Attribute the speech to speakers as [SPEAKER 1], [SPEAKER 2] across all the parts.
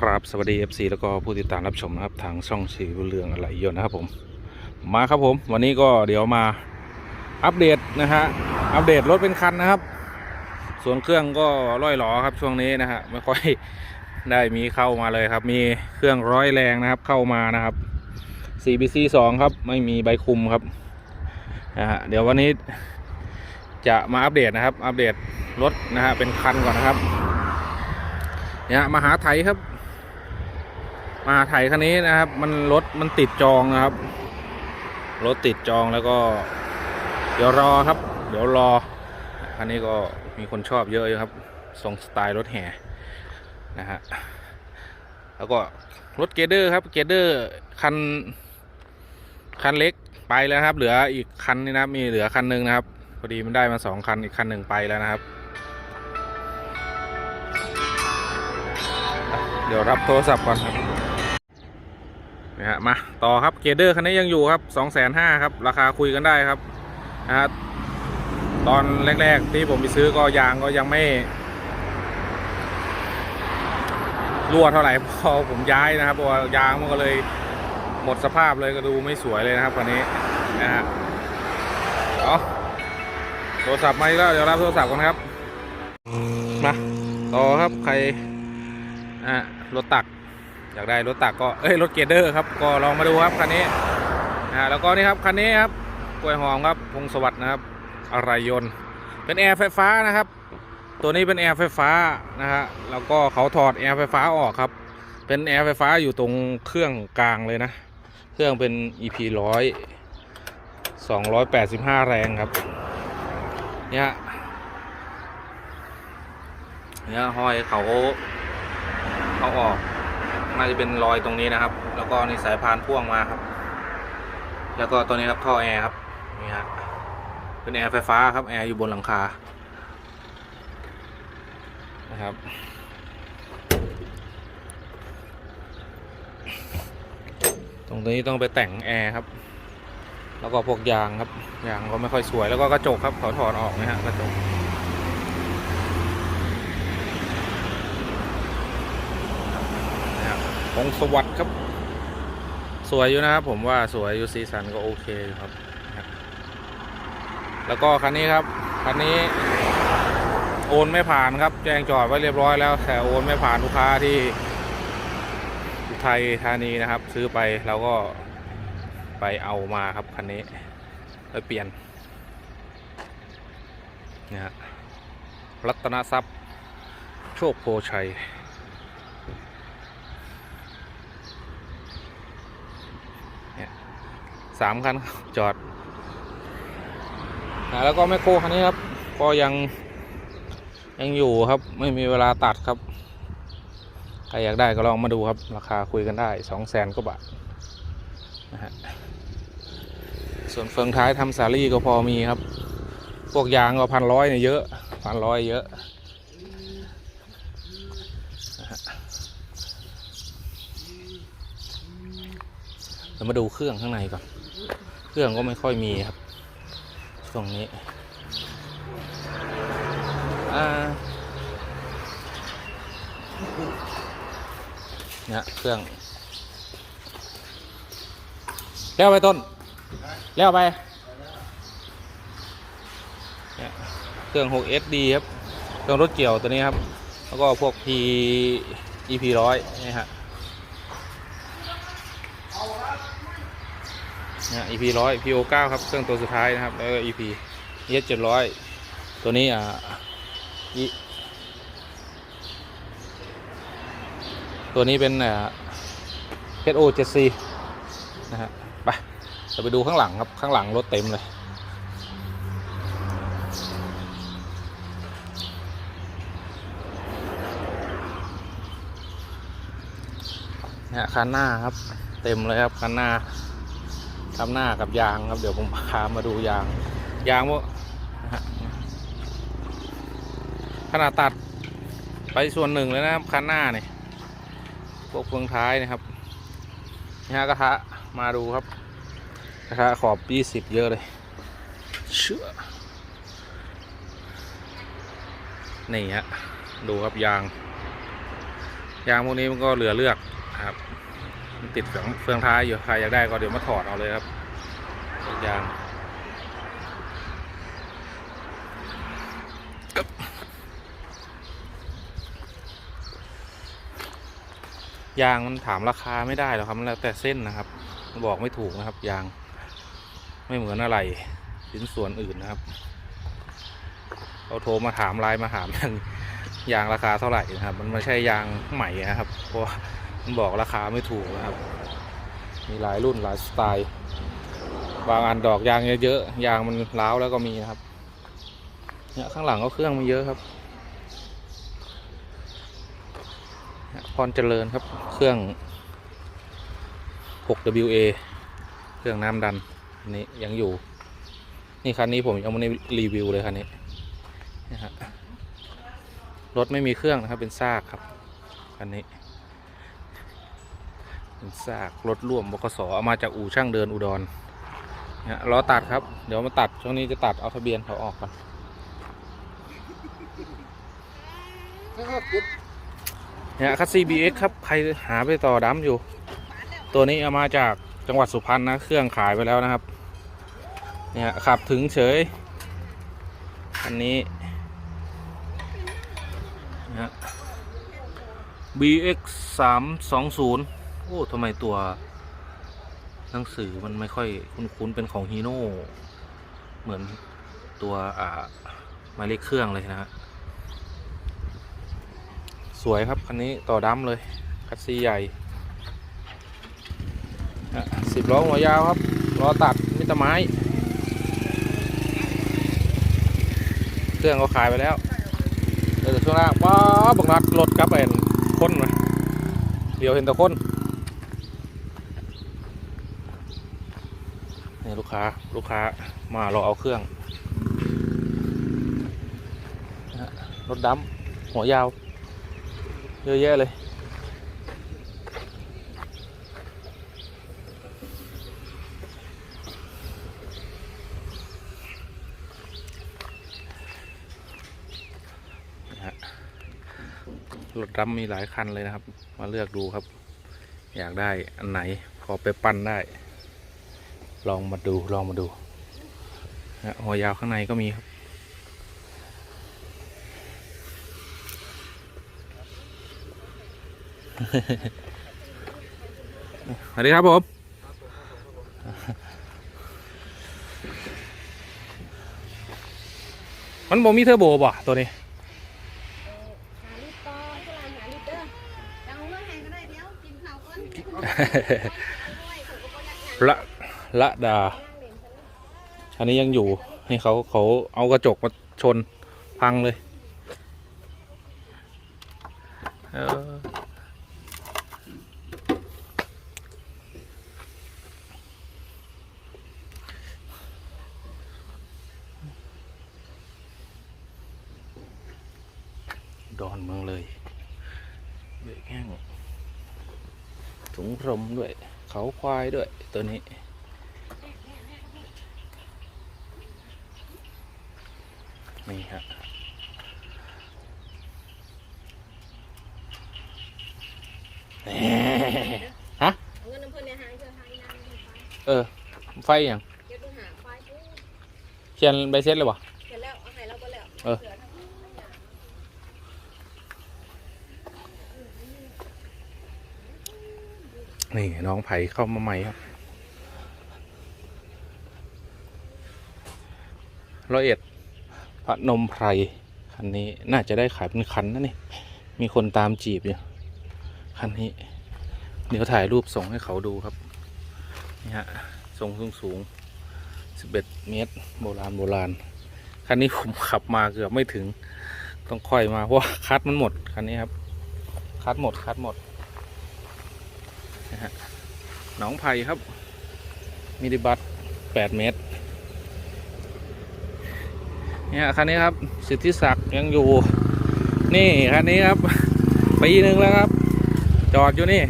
[SPEAKER 1] ครับสวัสดี FC แล้วก็ผู้ติดตามรับชมนะครับ ทางช่องสีบุญเรืองอะไรยนนะครับผมมาครับผม วันนี้ก็เดี๋ยวมาอัปเดตนะฮะอัปเดตรถเป็นคันนะครับ ส่วนเครื่องก็ร่อยหลอครับช่วงนี้นะฮะไม่ค่อยได้มีเข้ามาเลยครับ มีเครื่องร้อยแรงนะครับเข้ามานะครับ CBC 2ครับ ไม่มีใบคุมครับนะฮะเดี๋ยววันนี้จะมาอัปเดตนะครับ อัปเดตรถนะฮะเป็นคันก่อนนะครับเนี่ยมหาไทยครับ มาไทยคันนี้นะครับ มันรถมันติดจองนะครับ รถติดจองแล้วก็ เดี๋ยวรอครับ เดี๋ยวรอ คันนี้ก็มีคนชอบเยอะครับ ทรงสไตล์รถแห่นะฮะ แล้วก็รถเกเดอร์ครับ เกเดอร์คัน คันเล็กไปแล้วครับ เหลืออีกคันนี่นะมีเหลือคันหนึ่งนะครับ พอดีมันได้มาสองคันอีกคันหนึ่งไปแล้วนะครับ เดี๋ยวรับโทรศัพท์ก่อนครับ นะฮะมาต่อครับเกเดอร์คันนี้ยังอยู่ครับสองแสนห้าครับ ราคาคุยกันได้ครับนะฮะตอนแรก ๆ ที่ผมไปซื้อก็ยางก็ยังไม่รั่วเท่าไหร่พอผมย้ายนะครับเพราะยางมันก็เลยหมดสภาพเลยก็ดูไม่สวยเลยนะครับคันนี้นะฮะเอาโทรศัพท์มาอีกแล้วเดี๋ยวรับโทรศัพท์กันครับมาต่อครับใครอะรถตัก อยากได้รถตักก็เอ้ยรถเกียร์เดอร์ครับก็ลองมาดูครับคันนี้นะแล้วก็นี่ครับคันนี้ครับกล้วยหอมครับพงสวัสดิ์นะครับอะไรยนต์ เป็นแอร์ไฟฟ้านะครับ ตัวนี้เป็นแอร์ไฟฟ้านะฮะแล้วก็เขาถอดแอร์ไฟฟ้าออกครับ เป็นแอร์ไฟฟ้าอยู่ตรงเครื่องกลางเลยนะ เครื่องเป็น EP ร้อยสองร้อยแปดสิบห้าแรงครับเนี่ยเนี่ยห้อยเขาเอาออก น่าจะเป็นรอยตรงนี้นะครับ แล้วก็นี่สายพานพ่วงมาครับ แล้วก็ตัวนี้ครับท่อแอร์ครับนี่ฮะเป็นแอร์ไฟฟ้าครับแอร์อยู่บนหลังคานะครับตรงนี้ต้องไปแต่งแอร์ครับ แล้วก็พวกยางครับ ยางก็ไม่ค่อยสวย แล้วก็กระจกครับเขาถอดออกนะฮะกระจก นะครับ พงสวัสดิ์ครับ สวยอยู่นะครับผมว่าสวยอยู่สีสันก็โอเคครับ แล้วก็คันนี้ครับคันนี้โอนไม่ผ่านครับ แจ้งจอดไว้เรียบร้อยแล้ว แต่โอนไม่ผ่านลูกค้าที่อุทัยธานีนะครับ ซื้อไปเราก็ไปเอามาครับคันนี้ไปเปลี่ยนนะฮะรัตนทรัพย์โชคโพชัย สามคันจอด แล้วก็แมคโครคันนี้ครับ ก็ยังยังอยู่ครับ ไม่มีเวลาตัดครับใครอยากได้ก็ลองมาดูครับ ราคาคุยกันได้สองแสนกว่าบาทนะฮะส่วนเฟืองท้ายทำสาลี่ก็พอมีครับ พวกยางก็พันร้อยเนี่ยเยอะพันร้อยเยอะนะฮะเรามาดูเครื่องข้างในก่อน เครื่องก็ไม่ค่อยมีครับตรงนี้เนี่ยเครื่องเล้วไปต้นเล้วไปเนี่ยเครื่อง 6SD ครับ เครื่องรถเกี่ยวตัวนี้ครับ แล้วก็พวก P EP ร้อยนี่ฮะ นะ EP ร้อย PO เก้าครับ เครื่องตัวสุดท้ายนะครับ แล้วก็ EP ES เจ็ดร้อยตัวนี้อ่า E ตัวนี้เป็นอ่า HO 7C นะฮะ ไปเราไปดูข้างหลังครับ ข้างหลังรถเต็มเลยนี่ยคันหน้าครับ เต็มเลยครับคันหน้า ทำหน้ากับยางครับ เดี๋ยวผมพามาดูยาง ยางว่านะขนาดตัดไปส่วนหนึ่งเลยนะครับคันหน้าเนี่ยพวกเฟืองท้ายนะครับนี่ฮะกระทะมาดูครับ กระทะขอบยี่สิบเยอะเลย เชื่อ นี่ฮะดูครับยาง ยางพวกนี้มันก็เหลือเลือกครับ ติดเฟืองเฟืองท้ายอยู่ใครอยากได้ก็เดี๋ยวมาถอดเอาเลยครับยางยางมันถามราคาไม่ได้หรอกครับมันแล้วแต่เส้นนะครับบอกไม่ถูกนะครับ ยาง ไม่เหมือนอะไรชิ้นส่วนอื่นนะครับเขาโทรมาถามไลน์มาถามยางยางราคาเท่าไหร่นะครับ มันไม่ใช่ยางใหม่นะครับ เพราะ บอกราคาไม่ถูกนะครับ มีหลายรุ่นหลายสไตล์บางอันดอกยางเยอะๆยางมันร้าวแล้วก็มีนะครับเนี่ยข้างหลังก็เครื่องมันเยอะครับพรเจริญครับเครื่อง 6WA เครื่องน้ำดันนนี้ยังอยู่ นี่คันนี้ผมยังไม่ได้รีวิวเลยคันนี้นะฮะรถไม่มีเครื่องนะครับเป็นซากครับคันนี้ เป็นซากรถร่วมบกสเอามาจากอู่ช่างเดินอุดรเนี่ยล้อตัดครับ เดี๋ยวมาตัดช่วงนี้จะตัดเอาทะเบียนเขาออกก่อนเนี่ยคัสซี BX ครับใครหาไปต่อดัมอยู่ ตัวนี้เอามาจากจังหวัดสุพรรณนะ เครื่องขายไปแล้วนะครับ เนี่ยขับถึงเฉย อันนี้นะ BX 3 2 0 โอ้ทำไมตัวหนังสือมันไม่ค่อยคุ้นๆเป็นของฮีโน่เหมือนตัวอ่าหมายเลขเครื่องเลยนะฮะสวยครับคันนี้ต่อดำเลย คัสซีใหญ่สิบล้อหัวยาวครับล้อตัดมิตรไม้ เครื่องก็ขายไปแล้วเดี๋ยวช่วงล่าว้าบังรัดรถกลับไปคนมาเดี๋ยวเห็นแต่คน ลูกค้าลูกค้ามารอเอาเครื่องรถดำหัวยาว เยอะแยะเลย รถดำมีหลายคันเลยนะครับ มาเลือกดูครับ อยากได้อันไหนพอไปปั้นได้ ลองมาดูลองมาดูนะฮะหัวยาวข้างในก็มีครับ สวัสดีครับผมมันบ่มีเทอร์โบบ่ตัวนี้
[SPEAKER 2] หาลิตรต่อเท่าไหร่หาลิตรเด้อจะ
[SPEAKER 1] ละดา อันนี้ยังอยู่นี่เขาเขาเอากระจกมาชนพังเลยเออดอนเมืองเลยเบรกแห้งถุงพรมด้วย เขาควายด้วยตัวนี้ฮะ แหมฮะ
[SPEAKER 2] เอาเงินน้ำเพิ่นเนี่ยหาเจอหาอีนางเงินไป
[SPEAKER 1] เออ ไฟอย่าง
[SPEAKER 2] เดี๋ยวดูหาไฟปุ๊บ
[SPEAKER 1] เขียนใบเซ็ตเลยบ่
[SPEAKER 2] เสร็จแล้วเอาให้เราก็แล้ว
[SPEAKER 1] เออ
[SPEAKER 2] สืทั้งทั้งอย่าง
[SPEAKER 1] นี่น้องไผ่เข้ามาใหม่ครับร้อยเอ็ดพระนมไพรคันนี้น่าจะได้ขายเป็นคันนะนี่ มีคนตามจีบอยู่คันนี้ เดี๋ยวถ่ายรูปส่งให้เขาดูครับ นี่ฮะ ทรงสูงสูงสิบเอ็ดเมตร โบราณโบราณคันนี้ผมขับมาเกือบไม่ถึง ต้องค่อยมาเพราะคัดมันหมดคันนี้ครับ คัดหมดคัดหมดนะฮะหนองไผ่ครับ มินิบัสแปดเมตรเนี่ยคันนี้ครับ สิทธิศักดิ์ยังอยู่ นี่คันนี้ครับปีหนึ่งแล้วครับ จอดอยู่นี่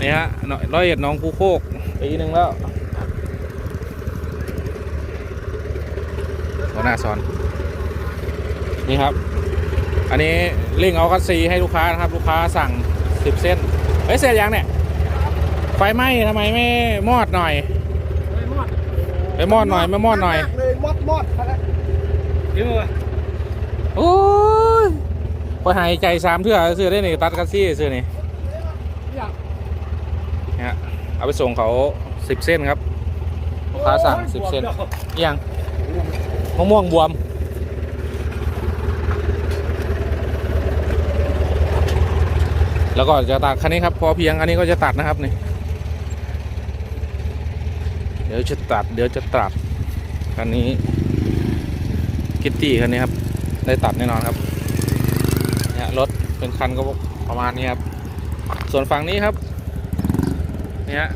[SPEAKER 1] นี่ฮะร้อยเอ็ดหน้องคูโคก ปีหนึ่งแล้วหัวหน้าสอน นี่ครับ อันนี้เร่งเอาคัสซีให้ลูกค้านะครับ ลูกค้าสั่งสิบเส้น เฮ้ย เสร็จยังเนี่ย ไฟไหม้ทำไมไม่มอดหน่อย
[SPEAKER 3] ไม่มอด
[SPEAKER 1] ไปมอดหน่อยไม่มอดหน่อย
[SPEAKER 3] เลยมอดมอดอะไรเยอะ
[SPEAKER 1] โอ้ยพอหายใจสามเทื่อซื้อได้นี่ตัดคัสซี่ซื้อนี่
[SPEAKER 3] อยาก
[SPEAKER 1] เอาไปส่งเขาสิบเส้นครับลูกค้าสั่งสิบเส้นอิหยังมะม่วงบวม แล้วก็จะตัดคันนี้ครับ พอเพียงอันนี้ก็จะตัดนะครับนี่เดี๋ยวจะตัดเดี๋ยวจะตัดคันนี้กิตตี้คันนี้ครับ ได้ตัดแน่นอนครับเนี่ยรถเป็นคันก็ประมาณนี้ครับ ส่วนฝั่งนี้ครับ เนี่ย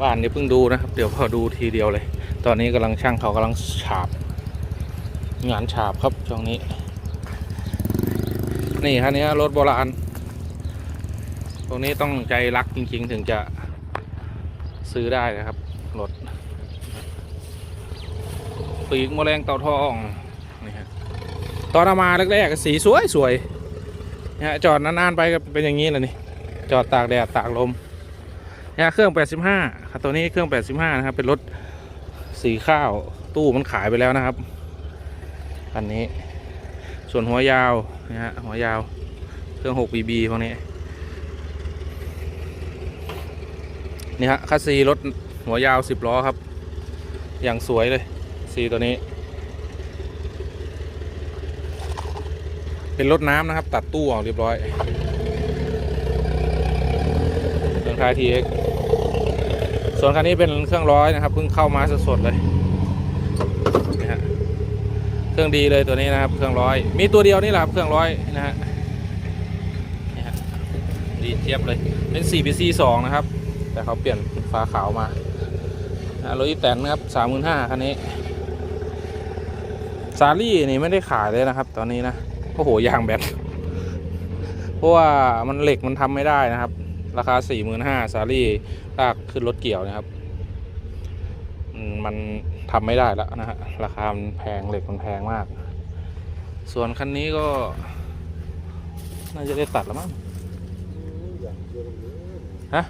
[SPEAKER 1] บ้านนี้เพิ่งดูนะครับ เดี๋ยวพอดูทีเดียวเลย ตอนนี้กำลังช่างเขากำลังฉาบ งานฉาบครับช่วงนี้ นี่คันนี้รถโบราณตรงนี้ต้องใจรักจริง ๆ ถึงจะซื้อได้นะครับรถปีกแมลงเต่าทองนี่ฮะตอนเอามาแรกๆสีสวยสวยๆเนี่ยจอดนานๆไปก็เป็นอย่างนี้เลยนี่ จอดตากแดดตากลมเนี่ยเครื่อง 85ครับตัวนี้เครื่อง 85 นะครับ เป็นรถสีข้าวตู้มันขายไปแล้วนะครับคันนี้ ส่วนหัวยาวนะฮะหัวยาว เครื่อง 6BB พวกนี้นี่ฮะคัสซีรถหัวยาว 10 ล้อครับ อย่างสวยเลยซีตัวนี้ เป็นรถน้ำนะครับ ตัดตู้ออกเรียบร้อย ครื่องท้าย TX ส่วนคันนี้เป็นเครื่องร้อยนะครับเพิ่งเข้ามาสดๆเลยนะฮะเครื่องดีเลยตัวนี้นะครับ เครื่องร้อย มีตัวเดียวนี่แหละครับเครื่องร้อยนะฮะนี่ฮะดีเจี๊ยบเลยเป็น 4PC 2 นะครับ แต่เขาเปลี่ยนฟ้าขาวมาอะรถอีแตนนะครับสามหมื่นห้าคันนี้ ซารี่นี่ไม่ได้ขายเลยนะครับ ตอนนี้นะโอ้โหยางแบตเพราะว่ามันเหล็กมันทำไม่ได้นะครับ ราคาสี่หมื่นห้าซารี่ลากขึ้นรถเกี่ยวนะครับมันทำไม่ได้แล้วนะฮะราคามันแพงเหล็กมันแพงมาก ส่วนคันนี้ก็ น่าจะได้ตัดแล้วมั้งฮะ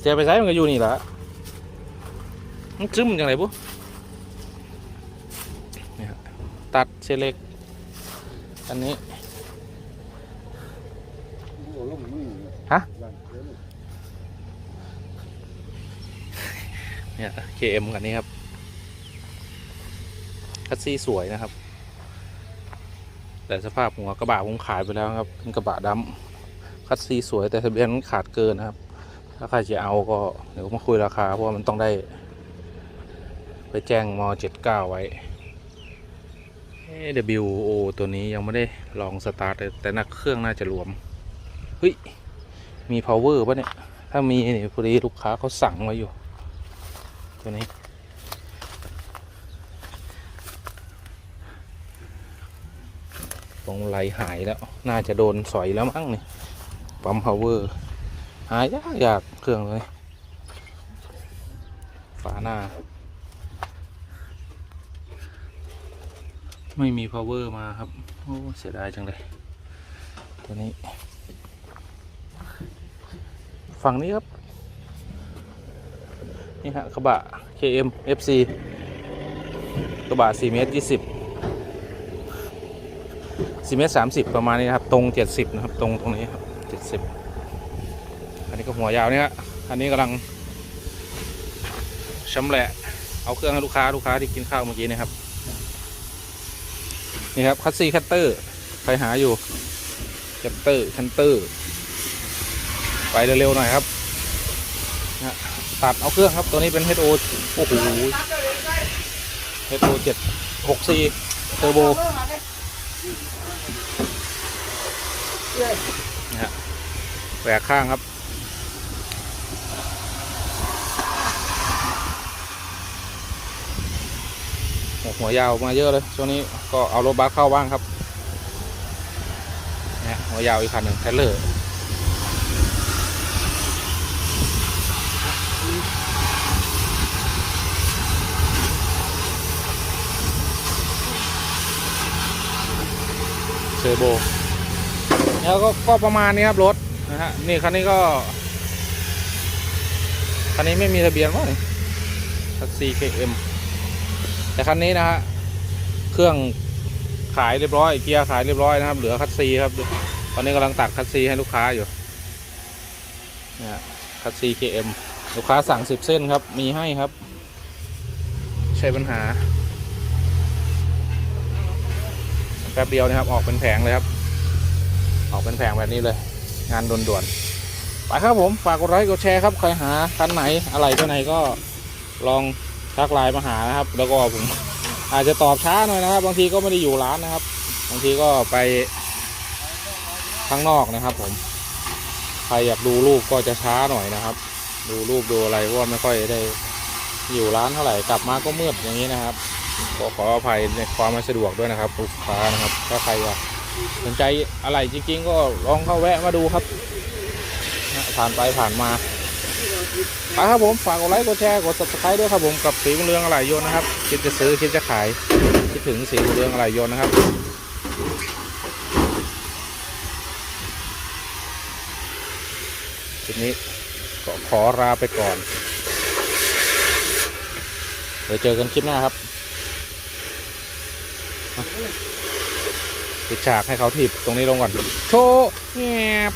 [SPEAKER 1] เสียไปใช้มันก็อยู่นี่แหละมันซึมจังไรปุ๊นี่ครับตัดเซเล็กอันนี้ เนี่ย KM กันนี้ครับ คัสซี่สวยนะครับ แต่สภาพหัวกระบะผมขายไปแล้วครับ เป็นกระบะดำคัสซี่สวยแต่ทะเบียนขาดเกินนะครับ ถ้าใครจะเอาก็เดี๋ยวมาคุยราคา เพราะว่ามันต้องได้ ไปแจ้งม 79 ไว้เอ๊ะ WO ตัวนี้ยังไม่ได้ลองสตาร์ทเลยแต่นักเครื่องน่าจะรวม เฮ้ย มี power ป่ะเนี่ย ถ้ามีนี่พอดีลูกค้าเขาสั่งไว้อยู่ ตัวนี้ ตรงไหลหายแล้ว น่าจะโดนสอยแล้วมั้งนี่ปั๊ม power หายยากยากเครื่องเลยฝาหน้า ไม่มี power มาครับ โอ้เสียดายจังเลย ตัวนี้ ฝั่งนี้ครับ นี่ฮะกระบะ KM FC กระบะ4เมตร20 4เมตร30 ประมาณนี้นะครับตรง 70 นะครับ ตรงตรงนี้ครับ 70 อันนี้ก็หัวยาวเนี่ยฮะอันนี้กำลังชำแหละเอาเครื่องให้ลูกค้าลูกค้าที่กินข้าวเมื่อกี้นะครับ นี่ครับคัสซี่คัตเตอร์ใครหาอยู่คัตเตอร์คัตเตอร์ ไปเร็วๆหน่อยครับ ตัดเอาเครื่องครับ ตัวนี้เป็น HO โอ้โห HO 7 6 c เทอร์โบนะฮะแหวกข้างครับ หัวยาวมาเยอะเลย ช่วงนี้ก็เอารถบัสเข้าบ้างครับเนี่ยหัวยาวอีกคันหนึ่งเทเลอร์ เทอร์โบแล้วก็ก็ประมาณนี้ครับรถนะฮะนี่คันนี้ก็ คันนี้ไม่มีทะเบียนวะนี่คัสซี KM แต่คันนี้นะฮะเครื่องขายเรียบร้อยเกียร์ขายเรียบร้อยนะครับ เหลือคัสซีครับตอนนี้กำลังตัดคัสซีให้ลูกค้าอยู่นี่ยคัสซี KM ลูกค้าสั่งสิบเส้นครับ มีให้ครับ ใช่ปัญหา แป๊บเดียวนะครับ ออกเป็นแผงเลยครับ ออกเป็นแผงแบบนี้เลย งานด่วนๆไปครับผมฝากกดไลค์กดแชร์ครับใครหาคันไหนอะไรตัวไหนก็ลองทักไลน์มาหานะครับ แล้วก็ผมอาจจะตอบช้าหน่อยนะครับ บางทีก็ไม่ได้อยู่ร้านนะครับ บางทีก็ไปข้างนอกนะครับ ผมใครอยากดูรูปก็จะช้าหน่อยนะครับ ดูรูปดูอะไรเพราะว่าไม่ค่อยได้อยู่ร้านเท่าไหร่กลับมาก็มืดอย่างนี้นะครับ ขอขออภัยในความไม่สะดวกด้วยนะครับลูกค้านะครับ ถ้าใครอยาสนใจอะไรจริง ๆ ก็ลองเข้าแวะมาดูครับ ผ่านไปผ่านมาไปครับผมฝากกดไลค์กดแชร์กด subscribe ด้วยครับผมกับสีเรืองอะไรยนนะครับคิดจะซื้อคิดจะขายคิดถึงสีเรืองอะไรยนนะครับคลิปนี้ก็ขอลาไปก่อนเดี๋ยวเจอกันคลิปหน้าครับ ปิดฉากให้เขาถีบตรงนี้ลงก่อน โชว์แงบ